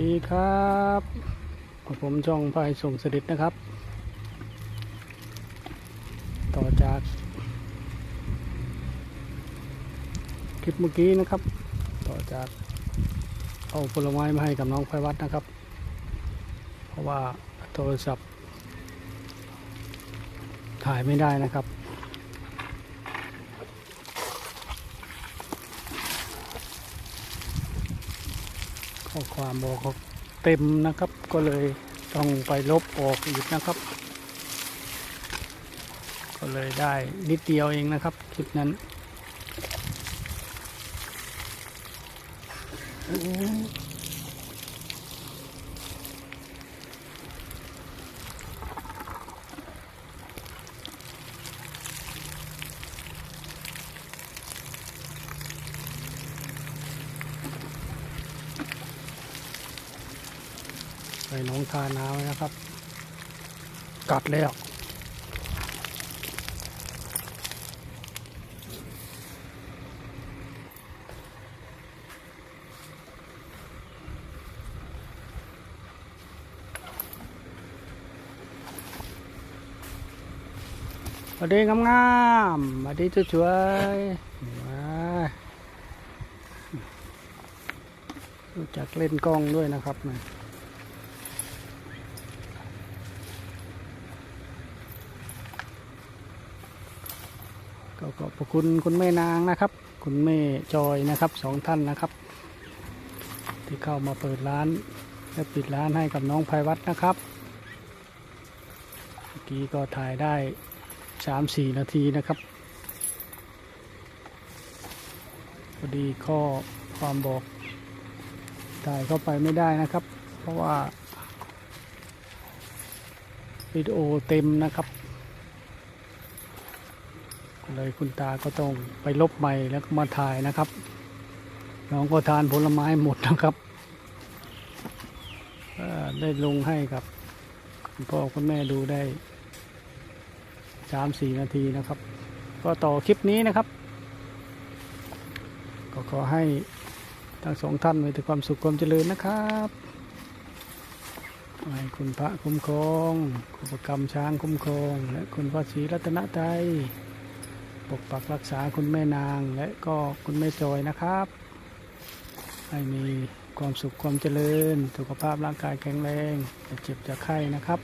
ดีครับผมช่องพายส่งสดิษนะครับ ต่อจาก คลิปเมื่อกี้นะครับ ต่อจากเอาผลไม้มาให้กับน้องไพวัดนะครับ เพราะว่าโทรศัพท์ ถ่ายไม่ได้นะครับ ข้อความบอกว่าเต็มนะครับ ก็เลยต้องไปลบออกอีกนะครับ ก็เลยได้นิดเดียวเองนะครับคลิปนั้น ไปหน้องทาน้ำนะครับ กัดแล้วสวัสดีงามๆสวัสดีสวยๆมารู้จักเล่นกล้องด้วยนะครับนะ ก็ขอบพระคุณคุณแม่นางนะครับ คุณแม่จอยนะครับสองท่านนะครับ ที่เข้ามาเปิดร้าน และปิดร้านให้กับน้องภัยวัฒน์นะครับเมื่อกี้ก็ถ่ายได้สามสี่นาทีนะครับพอดีข้อความบอกถ่ายเข้าไปไม่ได้นะครับ เพราะว่าวิดีโอเต็มนะครับ เลยคุณตาก็ต้องไปลบใหม่แล้วก็มาถ่ายนะครับ น้องก็ทานผลไม้หมดนะครับได้ลงให้กับคุณพ่อคุณแม่ดูได้สามสี่นาทีนะครับ ก็ต่อคลิปนี้นะครับ ก็ขอให้ทั้งสองท่านมีแต่ความสุขความเจริญนะครับให้คุณพระคุ้มครองคุณประกรรมช้างคุ้มครอง และคุณพระศรีรัตนตรัย ปกปักรักษาคุณแม่นางและก็คุณแม่จอยนะครับ ให้มีความสุขความเจริญ สุขภาพร่างกายแข็งแรงอย่เจ็บอย่าไข้นะครับ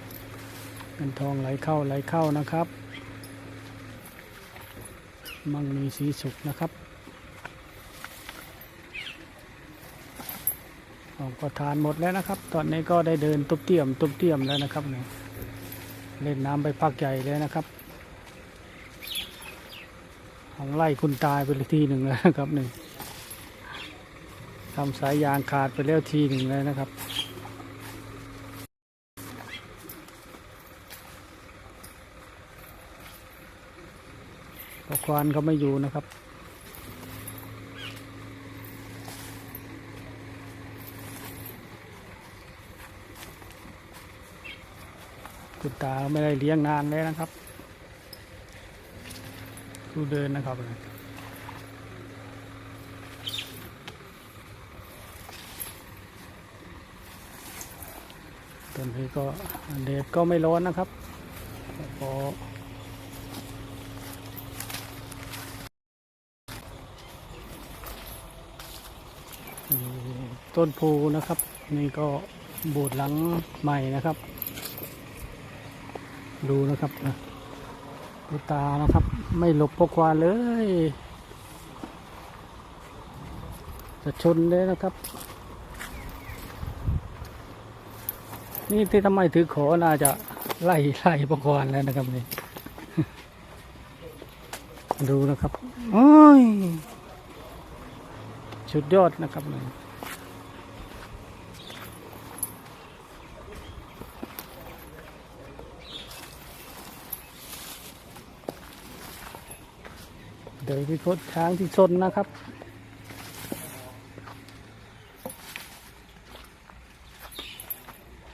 เงินทองไหลเข้าไหลเข้านะครับ มั่งมีสีสุขนะครับของก็ทานหมดแล้วนะครับ ตอนนี้ก็ได้เดินตุบเตี่ยมตุบเตี่ยมแล้วนะครับเนี่ยเล่นน้ำไปพักใหญ่เลยนะครับ ของไล่คุณตายไปเลยทีหนึ่งแล้วนะครับหนึ่งทำสายยางขาดไปแล้วทีหนึ่งเลยนะครับก็ควานเขาไม่อยู่นะครับ คุณตาไม่ได้เลี้ยงนานเลยนะครับ ดูเดินนะครับตอนนี้ก็เดดก็ไม่ร้อนนะครับพอต้นโพนะครับ นี่ก็บูดหลังใหม่นะครับ ดูนะครับนะ ดูตานะครับ ไม่หลบพกควานเลย จะชนเลยนะครับ นี่ที่ทำไมถือขอน่าจะไล่ไล่พกควานแล้วนะครับนี่ดูนะครับโอ้ยสุดยอดนะครับนี่ ดี๋ยวพี่พดช้างที่ชนนะครับ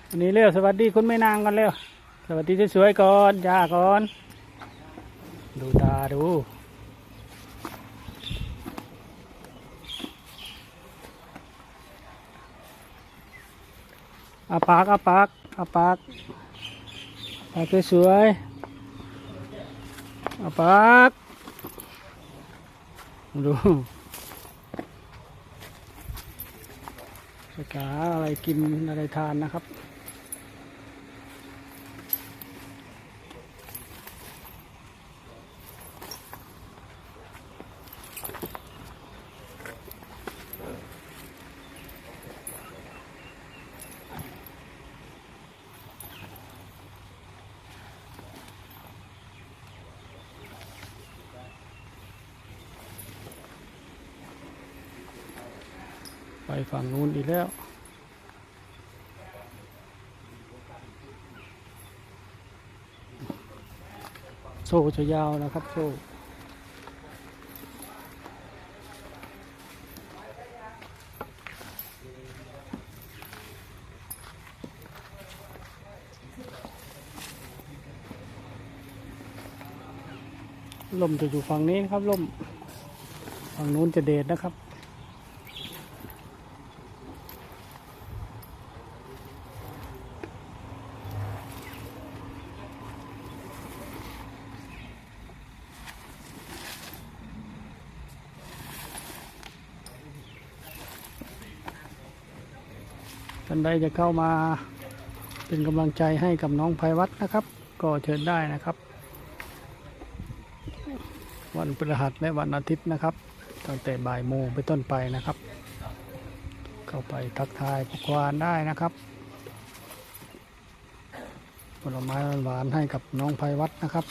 วันนี้เร็วสวัสดีคุณแม่นางกันเร็ว สวัสดีสวยๆก่อนย่าก่อน ดูตาดูอาปากอาปากอาปากปากสวยๆอาปาก ดูสกาอะไรกินอะไรทานนะครับ ฝั่งนู้นอีกแล้ว โซ่จะยาวนะครับโซ่ลมจะอยู่ฝั่งนี้นะครับลมฝั่งนู้นจะเดดนะครับานใดจะเข้ามาเป็นกำลังใจให้กับน้องภัยวัฒน์นะครับ ก็เชิญได้นะครับ วันพฤหัสและวันอาทิตย์นะครับ ตั้งแต่บ่ายโมงไปต้นไปนะครับ เข้าไปทักทายพวกควานได้นะครับผลไม้หวานให้กับน้องภัยวัฒนะครับ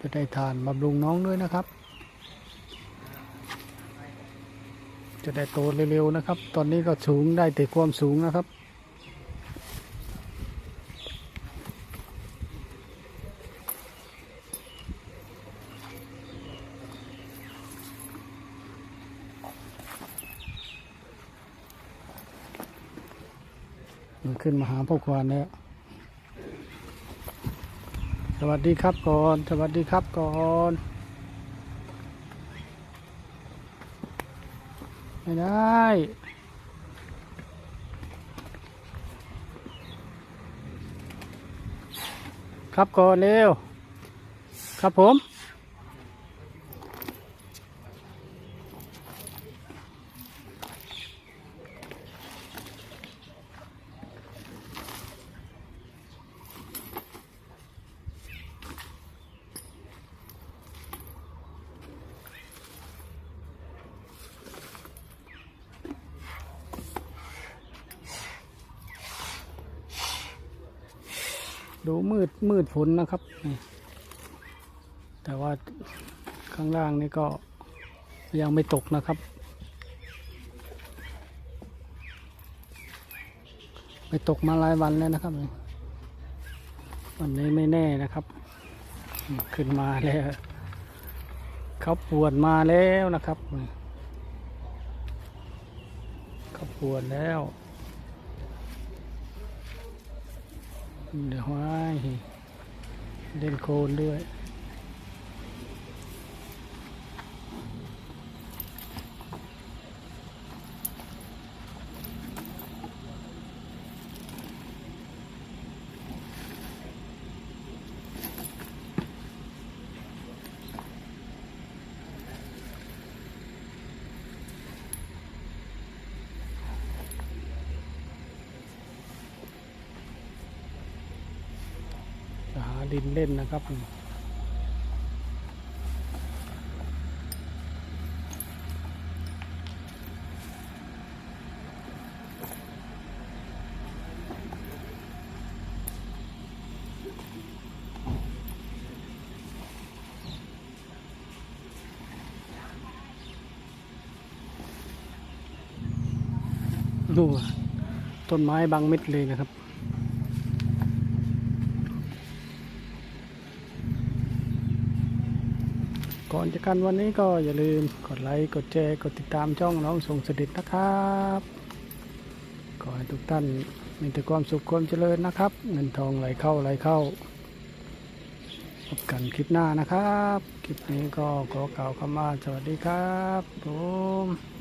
จะได้ทานบำรุงน้องด้วยนะครับ จะได้โตเร็วๆนะครับ ตอนนี้ก็สูงได้แต่ความสูงนะครับ มันขึ้นมาหาพ่อควานแล้วสวัสดีครับก่อน สวัสดีครับก่อนไม่ได้ครับก่อนเร็ว ครับผม ดูมืดมืดฝนนะครับนี่แต่ว่าข้างล่างนี่ก็ยังไม่ตกนะครับ ไปตกมาหลายวันแล้วนะครับ วันนี้ไม่แน่นะครับ ขึ้นมาแล้วเขาปวดมาแล้วนะครับเขาปวดแล้ว เดี๋ยวว้เล่นโคลนด้วย ดินเล่นนะครับดูต้นไม้บางเม็ดเลยนะครับ อนจะกันวันนี้ก็อย่าลืมกดไลค์ กดแชร์ กดติดตามช่องน้องทรงสดิตนะครับ ขอให้ทุกท่านมีแต่ความสุขความเจริญนะครับ เงินทองไหลเข้าไหลเข้า พบกันคลิปหน้านะครับ คลิปนี้ก็ขอกล่าวคำว่าสวัสดีครับผม